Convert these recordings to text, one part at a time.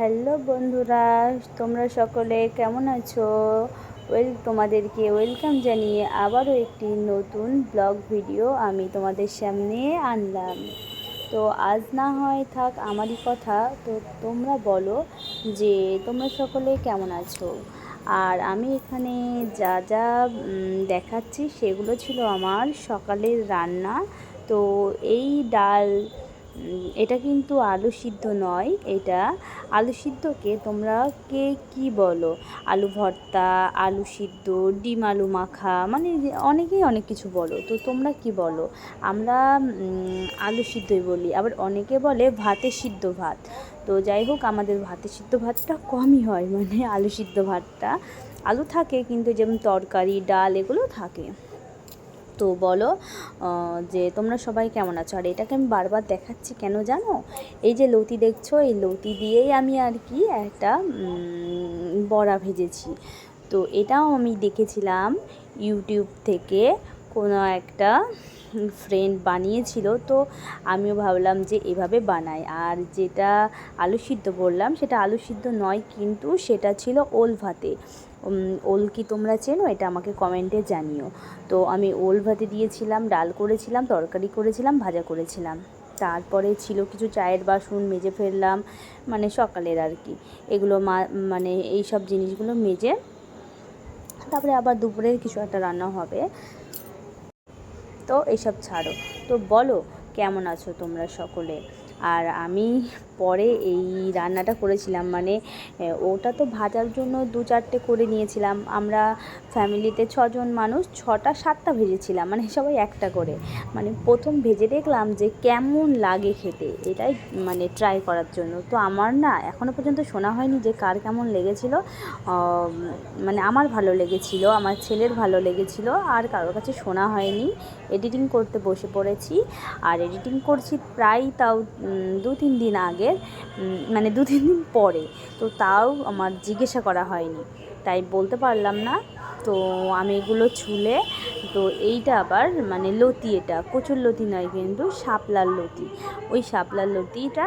Hello বন্ধুরা, তোমরা সকলে কেমন আছো? ওয়েল তোমাদেরকে ওয়েলকাম জানিয়ে আবারও একটি নতুন ব্লগ ভিডিও আমি তোমাদের সামনে আনলাম। তো আজ না হয় থাক আমারই কথা, তো তোমরা বলো যে তোমরা সকলে কেমন আছো? আর আমি এখানে যা যা দেখাচ্ছি সেগুলো ছিল আমার সকালের রান্না। তো এই ডাল এটা কিন্তু আলু সিদ্ধ নয়, এটা আলু সিদ্ধকে তোমরা কে কি বলো? আলু ভর্তা, আলু সিদ্ধ, ডিম আলু মাখা মানে অনেকেই অনেক কিছু বলো, তো তোমরা কি বলো? আমরা আলু সিদ্ধই বলি, আবার অনেকে বলে ভাতে সিদ্ধ ভাত, তো যাই হোক, আমাদের ভাতে সিদ্ধ ভাতটা কমই হয় মানে আলু সিদ্ধ ভাতটা, আলু থাকে, কিন্তু যেমন তরকারি, ডাল, এগুলো থাকে। তো বলো যে তোমরা সবাই কেমন আছো? আর এটাকে আমি বারবার দেখাচ্ছি কেন জানো? এই যে লতি দেখছ এই লতি দিয়েই আমি আর কি একটা বড়া ভেজেছি। তো এটাও আমি দেখেছিলাম ইউটিউব থেকে কোনো একটা ফ্রেন্ড বানিয়েছিল তো আমিও ভাবলাম যে এভাবে বানাই। আর যেটা আলু সিদ্ধ বললাম সেটা আলু সিদ্ধ নয় কিন্তু সেটা ছিল ওল ভাতে। উম, ওল কি তোমরা চেনো? এটা আমাকে কমেন্টে জানিও। তো আমি ওল ভাতে দিয়েছিলাম, ডাল করেছিলাম, তরকারি করেছিলাম, ভাজা করেছিলাম। তারপরে ছিল কিছু চায়ের বাসন, মেজে ফেললাম মানে সকালের আর কি। এগুলো মা মানে এই সব জিনিসগুলো মেজে, তারপরে আবার দুপুরের কিছু একটা রান্না হবে। তো এইসব ছাড়ো। তো বলো, কেমন আছো তোমরা সকলে? আর আমি পরে এই রান্নাটা করেছিলাম মানে ওটা তো ভাজার জন্য দু চারটে করে নিয়েছিলাম। আমরা ফ্যামিলিতে ছজন মানুষ, ছটা, সাতটা ভেজেছিলাম মানে সবাই একটা করে। মানে প্রথম ভেজে দেখলাম যে কেমন লাগে খেতে, এটাই মানে ট্রাই করার জন্য। তো আমার না এখনও পর্যন্ত শোনা হয়নি যে কার কেমন লেগেছিল। মানে আমার ভালো লেগেছিল, আমার ছেলের ভালো লেগেছিল, আর কারোর কাছে শোনা হয়নি। এডিটিং করতে বসে পড়েছি। আর এডিটিং করছি প্রায় তাও দু তিন দিন আগের মানে দু তিন দিন পরে। তো তাও আমার জিজ্ঞাসা করা হয়নি। তাই বলতে পারলাম না। তো আমি এগুলো ছুলে, তো এইটা আবার মানে লতি এটা, কচুর লতি নয় কিন্তু শাপলার লতি। ওই শাপলার লতিটা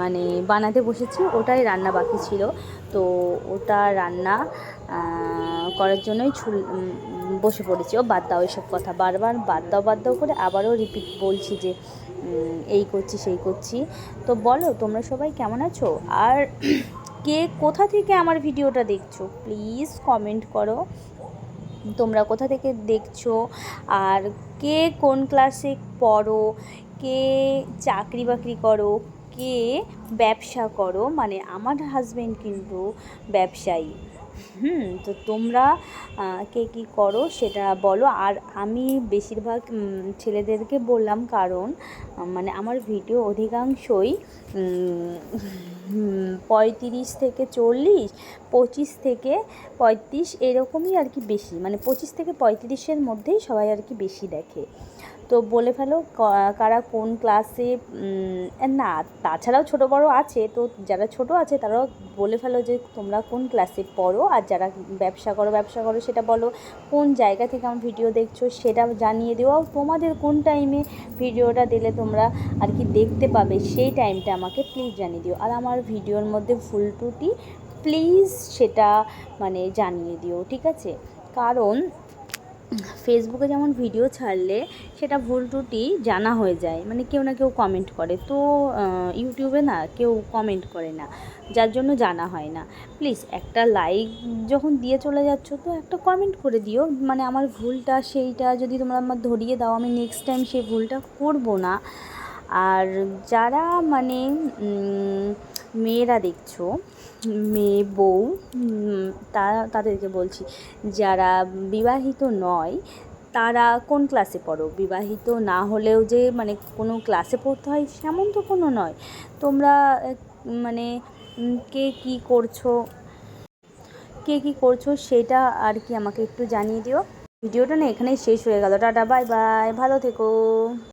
মানে বানাতে বসেছি, ওটাই রান্না বাকি ছিল। তো ওটা রান্না করার জন্যই ছুল বসে পড়েছি। ও বাদ দাও এসব কথা বারবার, বাদ দাও বাদ দাও করে আবারও রিপিট বলছি যে এই করছি, সেই করছি। তো বলো, তোমরা সবাই কেমন আছো? আর কে কোথা থেকে আমার ভিডিওটা দেখছ? প্লিজ কমেন্ট করো। তোমরা কোথা থেকে দেখছ? আর কে কোন ক্লাসে পড়ো? কে চাকরি বাকরি করো? কে ব্যবসা করো? মানে আমার হাজবেন্ড কিন্তু ব্যবসায়ী। হুম, তো তোমরা কে কী করো সেটা বলো। আর আমি বেশিরভাগ ছেলেদেরকে বললাম কারণ মানে আমার ভিডিও অধিকাংশই পঁয়ত্রিশ থেকে চল্লিশ, পঁচিশ থেকে পঁয়ত্রিশ এরকমই আর কি বেশি। মানে পঁচিশ থেকে পঁয়ত্রিশের মধ্যেই সবাই আর কি বেশি দেখে। তো বলে ফেলো কারা কোন ক্লাসে না, তাছাড়াও ছোট বড় আছে, তো যারা ছোট আছে তারাও বলে ফেলো যে তোমরা কোন ক্লাসে পড়ো, আর যারা ব্যবসা করো ব্যবসা করো সেটা বলো। কোন জায়গা থেকে আমার ভিডিও দেখছ সেটা জানিয়ে দিও। তোমাদের কোন টাইমে ভিডিওটা দিলে তোমরা আর কি দেখতে পাবে সেই টাইমটা আমাকে প্লিজ জানিয়ে দিও। আর আমার ভিডিওর মধ্যে ভুল ত্রুটি প্লিজ সেটা মানে জানিয়ে দিও, ঠিক আছে? কারণ ফেসবুকে যেমন ভিডিও ছাড়লে সেটা ভুল ত্রুটি জানা হয়ে যায় মানে কেউ না কেউ কমেন্ট করে। তো ইউটিউবে না কেউ কমেন্ট করে না, যার জন্য জানা হয় না। প্লিজ একটা লাইক যখন দিয়ে চলে যাচ্ছ, তো একটা কমেন্ট করে দিও মানে আমার ভুলটা সেইটা যদি তোমরা আমার ধরিয়ে দাও, আমি নেক্সট টাইম সেই ভুলটা করব না। আর যারা মানে মেয়েরা দেখছ, মেয়ে, বউ তারা তাদেরকে বলছি, যারা বিবাহিত নয়, তারা কোন ক্লাসে পড়ো? বিবাহিত না হলেও যে মানে কোনো ক্লাসে পড়তে হয়, সেমন তো কোনো নয়। তোমরা মানে কে কী করছ, কে কী করছ, সেটা আর কি আমাকে একটু জানিয়ে দিও। ভিডিওটা না এখানেই শেষ হয়ে গেল। টাটা, বাই বাই, ভালো থেকো।